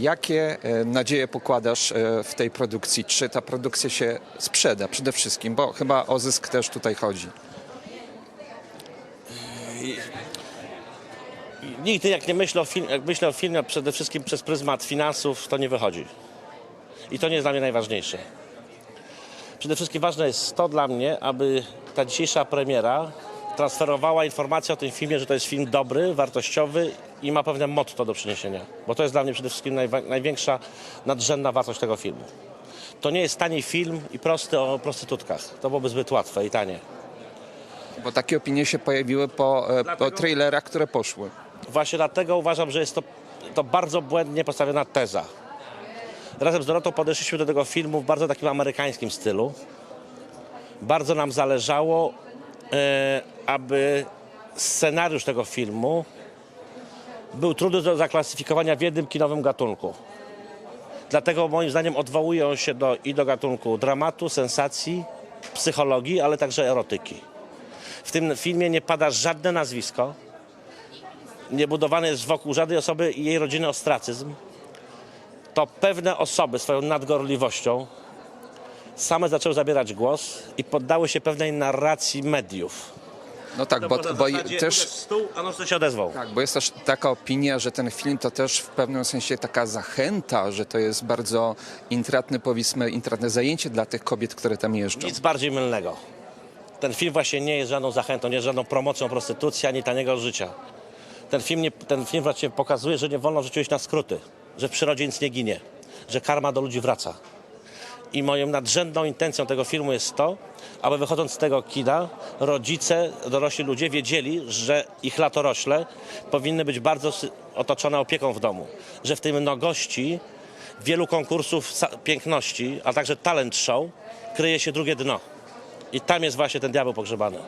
Jakie e, nadzieje pokładasz e, w tej produkcji? Czy ta produkcja się sprzeda przede wszystkim? Bo chyba o zysk też tutaj chodzi. Nigdy jak nie myślę o, jak myślę o filmie przede wszystkim przez pryzmat finansów, to nie wychodzi. I to nie jest dla mnie najważniejsze. Przede wszystkim ważne jest to dla mnie, aby ta dzisiejsza premiera transferowała informację o tym filmie, że to jest film dobry, wartościowy i ma pewne motto do przyniesienia. Bo to jest dla mnie przede wszystkim najwa- największa, nadrzędna wartość tego filmu. To nie jest tani film i prosty o prostytutkach. To byłoby zbyt łatwe i tanie. Bo takie opinie się pojawiły po, e, po Dlatego- trailerach, które poszły. Właśnie dlatego uważam, że jest to, to bardzo błędnie postawiona teza. Razem z Dorotą podeszliśmy do tego filmu w bardzo takim amerykańskim stylu. Bardzo nam zależało, e, aby scenariusz tego filmu był trudny do zaklasyfikowania w jednym kinowym gatunku. Dlatego moim zdaniem odwołuje on się do, i do gatunku dramatu, sensacji, psychologii, ale także erotyki. W tym filmie nie pada żadne nazwisko, nie budowany jest wokół żadnej osoby i jej rodziny ostracyzm, to pewne osoby swoją nadgorliwością same zaczęły zabierać głos i poddały się pewnej narracji mediów. No tak, bo, bo też... Stół, a się odezwał. Tak, bo jest też taka opinia, że ten film to też w pewnym sensie taka zachęta, że to jest bardzo intratne, powiedzmy, intratne zajęcie dla tych kobiet, które tam jeżdżą. Nic bardziej mylnego. Ten film właśnie nie jest żadną zachętą, nie jest żadną promocją prostytucji ani taniego życia. Ten film, nie, ten film właśnie pokazuje, że nie wolno życiu iść na skróty, że w przyrodzie nic nie ginie, że karma do ludzi wraca. I moją nadrzędną intencją tego filmu jest to, aby wychodząc z tego kina, rodzice, dorośli ludzie wiedzieli, że ich latorośle powinny być bardzo otoczone opieką w domu. Że w tej mnogości wielu konkursów piękności, a także talent show kryje się drugie dno. I tam jest właśnie ten diabeł pogrzebany.